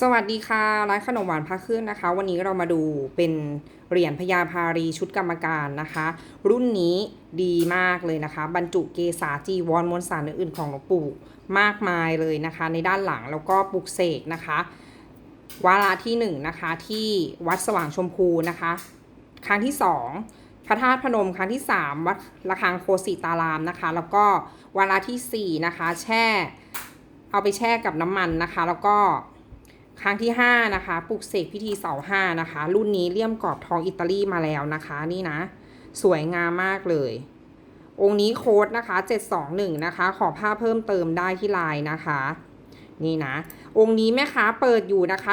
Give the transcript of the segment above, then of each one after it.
สวัสดีค่ะร้านขนมหวานพระเครื่องนะคะ วันนี้เรามาดูเป็นเหรียญพญาภารีชุดกรรมการนะคะ รุ่นนี้ดีมากเลยนะคะ บรรจุเกษาจีวรมวลสารอื่นๆของหลวงปู่มากมายเลยนะคะ ในด้านหลังแล้วก็ปลุกเสกนะคะวาระที่หนึ่งนะคะที่วัดสว่างชมพูนะคะ ครั้งที่สองพระธาตุพนมครั้งที่สามวัดระฆังโคสิตารามนะคะ แล้วก็วาระที่สี่นะคะแช่เอาไปแช่กับน้ำมันนะคะ แล้วก็ ครั้งที่ 5 นะคะ ปลุกเสกพิธีเสาห้านะคะ รุ่นนี้เลี่ยมกรอบทองอิตาลีมาแล้วนะคะ นี่นะ สวยงามมากเลย องค์นี้โค้ดนะคะ 721 นะคะ ขอภาพเพิ่มเติมได้ที่ไลน์นะคะ นี่นะ องค์นี้แม่ค้าเปิดอยู่นะคะ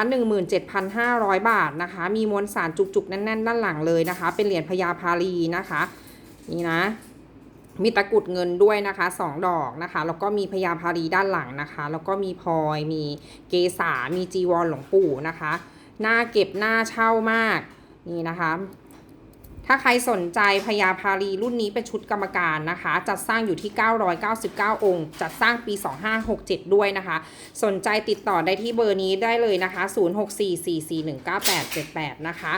17,500 บาทนะคะ มีมวลสารจุกๆ แน่น ๆ ด้านหลังเลยนะคะ เป็นเหรียญพญาพาลีนะคะ นี่นะ มีตะกุดเงินด้วยนะคะสองดอกนะคะ แล้วก็มีพญาพารีด้านหลังนะคะ แล้วก็มีพลอยมีเกษามีจีวรหลวงปู่นะคะ หน้าเก็บหน้าเช่ามากนี่นะคะ ถ้าใครสนใจพญาพารีรุ่นนี้เป็นชุดกรรมการนะคะ จัดสร้างอยู่ที่ 999 องค์ จัดสร้างปี 2567 ด้วยนะคะ สนใจติดต่อได้ที่เบอร์นี้ได้เลยนะคะ 0644419878 นะคะ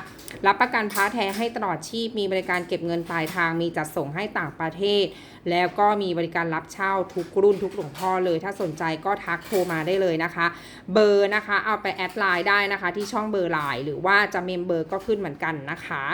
รับประกันพระแท้ให้ตลอดชีพ มีบริการเก็บเงินปลายทาง มีจัดส่งให้ต่างประเทศ แล้วก็มีบริการรับเช่าทุกรุ่นทุกหลวงพ่อเลย ถ้าสนใจก็ทักโทรมาได้เลยนะคะ เบอร์นะคะ เอาไปแอดไลน์ได้นะคะ ที่ช่องเบอร์ไลน์หรือว่าจะเมมเบอร์ก็ขึ้นเหมือนกันนะคะ